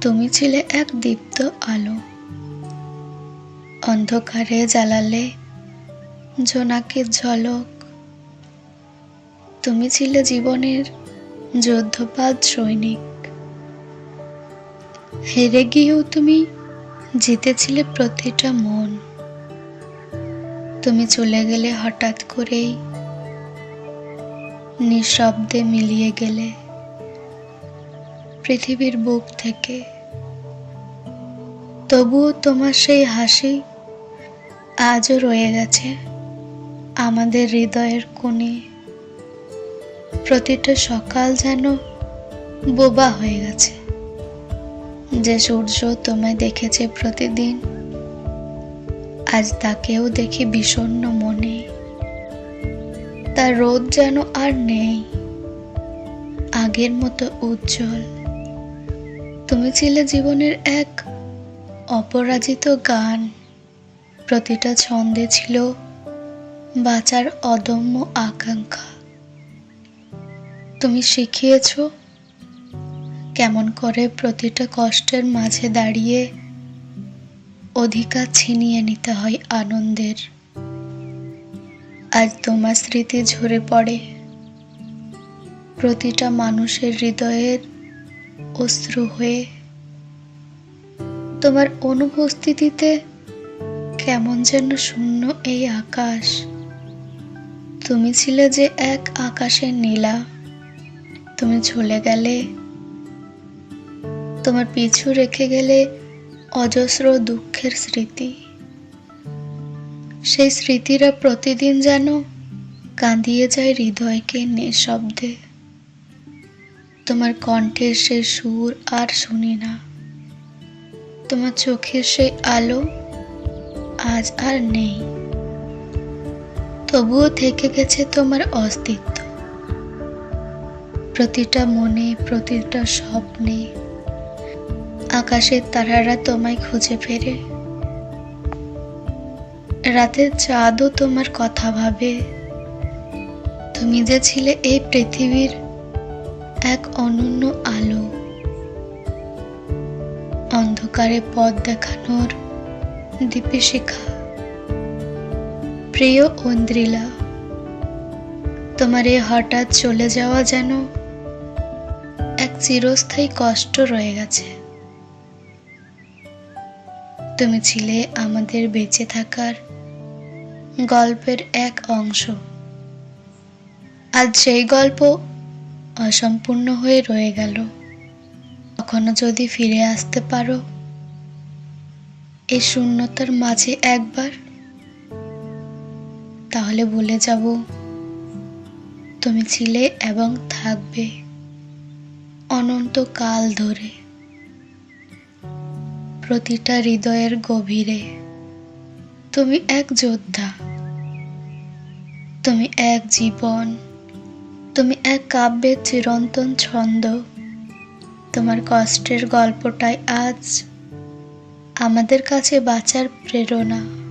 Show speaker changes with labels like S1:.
S1: তুমি ছিলে এক দীপ্ত আলো। অন্ধকারে জ্বালালে জোনাকির ঝলক। তুমি ছিলে জীবনের যুদ্ধপাত সৈনিক। হেরে গিয়েও তুমি জিতেছিলে প্রতিটা মন। তুমি চলে গেলে হঠাৎ করেই নিঃশব্দে মিলিয়ে গেলে। পৃথিবীর বুক থেকে। তবুও তোমার সেই হাসি আজও রয়ে গেছে আমাদের হৃদয়ের কোণে। প্রতিটা সকাল যেন বোবা হয়ে গেছে। যে সূর্য তোমায় দেখেছে প্রতিদিন, আজ তাকেও দেখি বিষণ্ণ মনে। তার রোদ যেন আর নেই, আগের মতো উজ্জ্বল। তুমি ছিলে জীবনের এক অপরাজিত গান। প্রতিটা ছন্দে ছিল বাঁচার অদম্য আকাঙ্ক্ষা। তুমি শিখিয়েছ কেমন করে প্রতিটা কষ্টের মাঝে দাঁড়িয়ে অধিকার ছিনিয়ে নিতে হয় আনন্দের। আজ তোমার স্মৃতি ঝরে পড়ে। প্রতিটা মানুষের হৃদয়ের অশ্রু হয়ে তোমার অনুপস্থিতিতে কেমন যেন শূন্য এই আকাশ। তুমি ছিলে যে এক আকাশের নীলা। তুমি চলে গেলে, তোমার পিছু রেখে গেলে অজস্র দুঃখের স্মৃতি। সেই স্মৃতিরা প্রতিদিন যেন কাঁদিয়ে যায় হৃদয়কে নিঃশব্দে। তোমার কণ্ঠের সেই সুর আর শুনি না। তোমার চোখের সেই আলো আজ আর নেই। তবুও থেকে গেছে তোমার অস্তিত্ব। প্রতিটা মনে, প্রতিটা স্বপ্নে আকাশের তারারা তোমায় খুঁজে ফেরে। রাতের চাঁদও তোমার কথা ভাবে। তুমি যে ছিলে এই পৃথিবীর এক অনন্য আলো। অন্ধকারে পথ দেখানোর দীপিশিখা প্রিয় ঐন্দ্রিলা তোমার এই হঠাৎ চলে যাওয়া যেন এক চিরস্থায়ী কষ্ট রয়ে গেছে। তুমি ছিলে আমাদের বেঁচে থাকার গল্পের এক অংশ। আজ সেই গল্প অসম্পূর্ণ হয়ে রয়ে গেল। কখনো যদি ফিরে আসতে পারো এই শূন্যতার মাঝে একবার, তাহলে বলে যাব, তুমি ছিলে এবং থাকবে অনন্তকাল ধরে। প্রতিটা হৃদয়ের গভীরে তুমি এক যোদ্ধা, তুমি এক জীবন। তুমি এক কাব্যের চিরন্তন ছন্দ। তোমার কষ্টের গল্পটাই আজ আমাদের কাছে বাঁচার প্রেরণা।